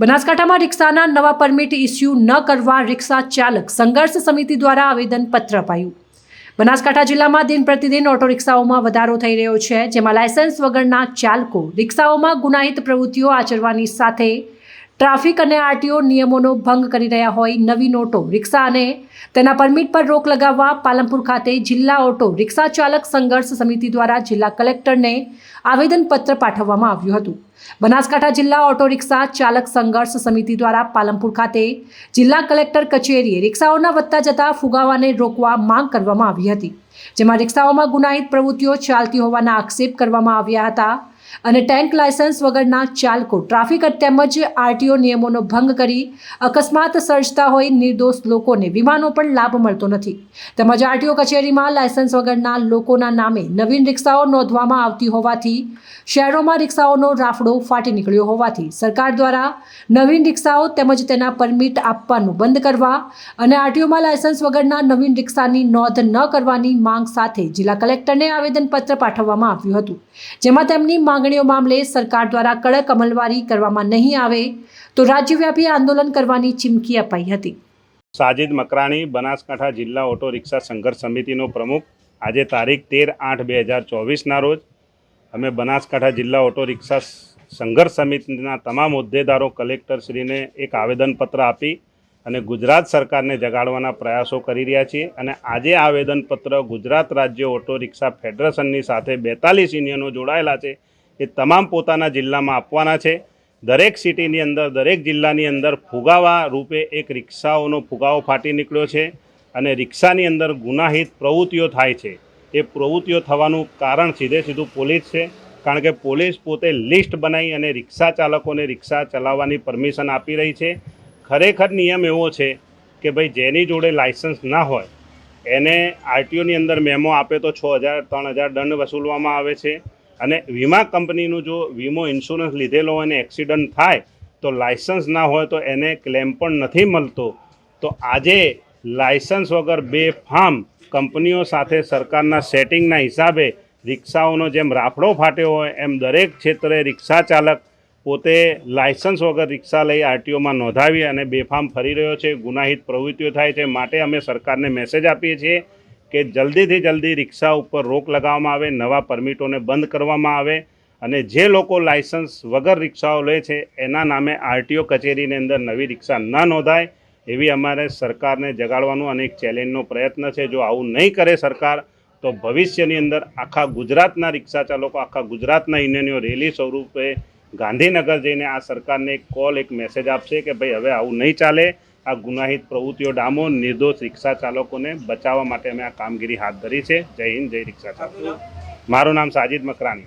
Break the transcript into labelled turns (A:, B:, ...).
A: બનાસકાંઠામાં રિક્ષાના નવા permit issue ન કરવા રિક્ષા ચાલક સંઘર્ષ સમિતિ દ્વારા આવેદનપત્ર અપાયું. બનાસકાંઠા જિલ્લામાં દિન પ્રતિદિન ઓટો રિક્ષાઓમાં વધારો થઈ રહ્યો છે, જેમાં લાયસન્સ વગરના ચાલકો રિક્ષાઓમાં ગુનાહિત પ્રવૃત્તિઓ આચરવાની સાથે ટ્રાફિક અને આરટીઓ નિયમોનો ભંગ કરી રહ્યા હોય નવી નોટો, રિક્ષા અને તેના પરમિટ પર રોક લગાવવા પાલનપુર ખાતે જિલ્લા ઓટો રિક્ષા ચાલક સંઘર્ષ સમિતિ દ્વારા જિલ્લા કલેક્ટરને આવેદનપત્ર પાઠવવામાં આવ્યું હતું. બનાસકાંઠા જિલ્લા ઓટો રિક્ષા ચાલક સંઘર્ષ સમિતિ દ્વારા પાલનપુર ખાતે જિલ્લા કલેક્ટર કચેરીએ રિક્ષાઓના વધતા જતા ફુગાવાને રોકવા માંગ કરવામાં આવી હતી, જેમાં રિક્ષાઓમાં ગુનાહિત પ્રવૃત્તિઓ ચાલતી હોવાના આક્ષેપ કરવામાં આવ્યા હતા. અને ટેન્ક લાયસન્સ વગરના ચાલકો, ટ્રાફિક તેમજ આરટીઓ નિયમોનો ભંગ કરી અકસ્માત સર્જતા હોય નિર્દોષ લોકોને વીમાનો પણ લાભ મળતો નથી. તેમજ આરટીઓ કચેરીમાં લાયસન્સ વગરના લોકોના નામે નવીન રિક્ષાઓ નોંધવામાં આવતી હોવાથી શહેરોમાં રિક્ષાઓનો રાફડો ફાટી નીકળ્યો હોવાથી સરકાર દ્વારા નવીન રિક્ષાઓ તેમજ તેના પરમિટ આપવાનું બંધ કરવા અને આરટીઓમાં લાયસન્સ વગરના નવીન રિક્ષાની નોંધ ન કરવાની માંગ સાથે જિલ્લા કલેક્ટરને આવેદનપત્ર પાઠવવામાં આવ્યું હતું, જેમાં તેમની માંગણીઓ મામલે સરકાર દ્વારા કડક અમલવારી કરવામાં નહીં આવે તો રાજ્યવ્યાપી આંદોલન કરવાની ચીમકી અપાઈ હતી.
B: સાજિદ મકરાણી, બનાસકાંઠા જિલ્લા ઓટો રિક્ષા સંઘર્ષ સમિતિનો પ્રમુખ. આજે તારીખ તેર આઠ બે હજાર ચોવીસના રોજ અમે બનાસકાંઠા જિલ્લા ઓટો રિક્ષા સંઘર્ષ સમિતિના તમામ હોદ્દેદારો, કલેક્ટરશ્રીને એક આવેદનપત્ર આપી અને ગુજરાત સરકારને જગાડવાના પ્રયાસો કરી રહ્યા છીએ અને આજે આવેદનપત્ર ગુજરાત રાજ્ય ઓટો રિક્ષા ફેડરેશનની સાથે બેતાલીસ યુનિયનો જોડાયેલા છે. એ તમામ પોતાના જિલ્લામાં આપવાના છે. દરેક સિટીની અંદર, દરેક જિલ્લાની અંદર ફુગાવા રૂપે એક રિક્ષાઓનો ફુગાવો ફાટી નીકળ્યો છે અને રિક્ષાની અંદર ગુનાહિત પ્રવૃત્તિઓ થાય છે. એ પ્રવૃત્તિઓ થવાનું કારણ સીધે સીધું પોલીસ છે, કારણ કે પોલીસ પોતે લિસ્ટ બનાવી અને રિક્ષા ચાલકોને રિક્ષા ચલાવવાની પરમિશન આપી રહી છે. ખરેખર નિયમ એવો છે કે ભાઈ, જેની જોડે લાઇસન્સ ના હોય, એને આરટીઓની અંદર મેમો આપે તો છ હજાર, ત્રણ હજાર દંડ વસૂલવામાં આવે છે. અને વીમા કંપનીનું જો વીમો ઇન્સ્યોરન્સ લીધેલો હોય અને એક્સિડન્ટ થાય, તો લાયસન્સ ના હોય તો એને ક્લેમ પણ નથી મળતો. તો આજે લાયસન્સ વગર બે ફાર્મ કંપનીઓ સાથે સરકારના સેટિંગના હિસાબે રિક્ષાઓનો જેમ રાફડો ફાટ્યો હોય, એમ દરેક ક્ષેત્રે રિક્ષા ચાલક પોતે લાયસન્સ વગર રિક્ષા લઈ આરટીઓમાં નોંધાવી અને બેફામ ફરી રહ્યો છે, ગુનાહિત પ્રવૃત્તિઓ થાય છે, માટે અમે સરકારને મેસેજ આપીએ છીએ. કે જલ્દીથી જલ્દી રિક્ષા ઉપર રોક લગાવવામાં આવે, નવા પરમિટોને બંધ કરવામાં આવે અને જે લોકો લાયસન્સ વગર રિક્ષાઓ લે છે, એના નામે આરટીઓ કચેરીની અંદર નવી રિક્ષા ન નોંધાય એવી અમારે સરકારને જગાડવાનું અને એક ચેલેન્જનો પ્રયત્ન છે. જો આવું નહીં કરે સરકાર, તો ભવિષ્યની અંદર આખા ગુજરાતના રિક્ષા ચાલકો, આખા ગુજરાતના યુનિયનીઓ રેલી સ્વરૂપે ગાંધીનગર જઈને આ સરકારને એક કોલ, એક મેસેજ આપશે કે ભાઈ હવે આવું નહીં ચાલે. આ ગુનાહિત પ્રવૃત્તિઓ ડામો નિર્દોષ રિક્ષા ચાલકોને બચાવવા માટે અમે આ કામગીરી હાથ ધરી છે. જય હિન્દ જય રિક્ષા ચાલકો. મારું નામ સાજિદ મકરાણી.